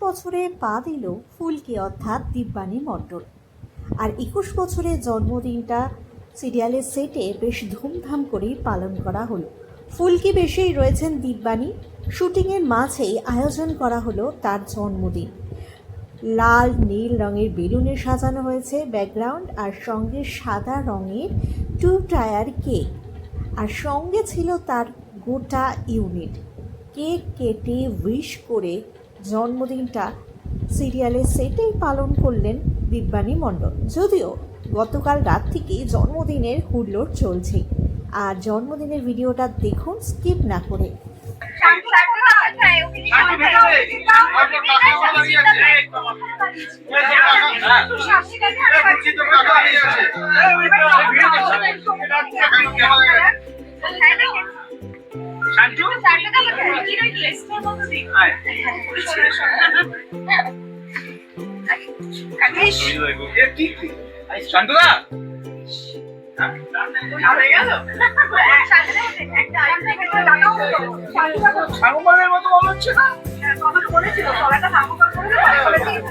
বছরে পা দিল ফুলকি, অর্থাৎ দিব্যানী মণ্ডল। আর একুশ বছরের জন্মদিনটা সিরিয়ালের সেটে বেশ ধুমধাম করেই পালন করা হলো। ফুলকি বেশেই রয়েছেন দিব্যানী। শুটিংয়ের মাঝেই আয়োজন করা হলো তার জন্মদিন। লাল, নীল রঙের বেলুনে সাজানো হয়েছে ব্যাকগ্রাউন্ড আর সঙ্গে সাদা রঙের টু টায়ার কেক। আর সঙ্গে ছিল তার গোটা ইউনিট। কেক কেটে উইশ করে জন্মদিনটা সিরিয়ালে সেটেই পালন করলেন দিব্যানী মণ্ডল। যদিও গতকাল রাত থেকে জন্মদিনের হুল্লোড় চলছে। আর জন্মদিনের ভিডিওটা দেখুন স্কিপ না করে। শান্তুদা? হ্যাঁ? মতো মনে হচ্ছে না? হ্যাঁ, এই কেকটা কেমন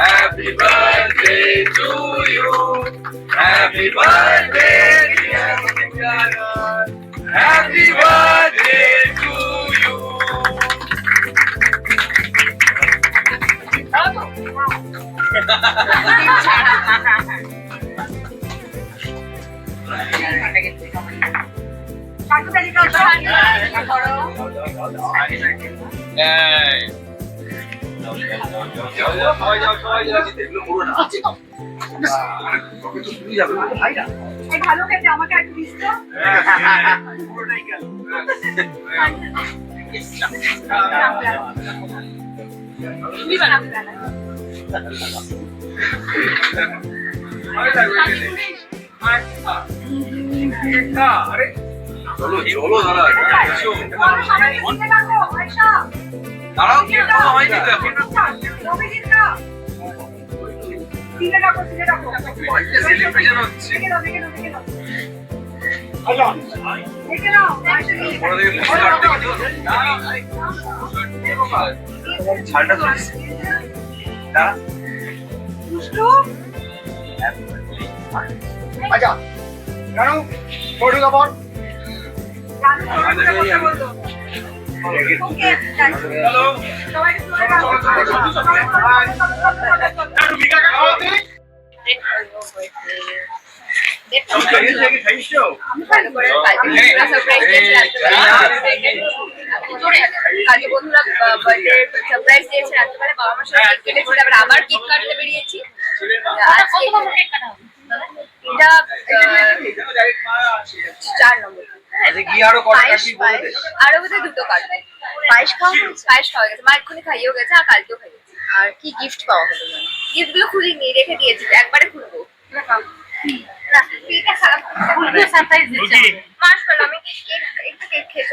Happy birthday to you. Happy birthday, dear. Happy birthday to you. এই। ভালো খেতে আমাকে একটু দিস তো পুরোটাই গেল। আরে থাকবে, আচ্ছা। একটা, আরে। চলো চলো দাদা চিনতে দাঁড়াও কি এখনও হয়নি তো এখন সেলিব্রেশন হচ্ছে ছাড়টা ধরিস। দাঁড়া। আচ্ছা। কেন ফটো কালকে বন্ধুরা সারপ্রাইজ দিয়েছে রাত্রিবেলা বাবা মার সাথে কেক কেটেছিল এবার আবার কেক কাটতে বেরিয়েছি এটা চার নম্বর। আরও বোধহয় দুটো কাটবে। পায়েস খাওয়া? পায়েস খাওয়া গেছে মা এক্ষুনি খাইয়েও গেছে আর কালকেও খাইয়েছে। আর কি গিফট পাওয়া হলো মানে? গিফটগুলো খুলিনি রেখে দিয়েছি। একবারে খুলবো। না কেকটা খারাপ সারপ্রাইজ দিচ্ছে মাস আমি কেক একটু কেক খেয়ে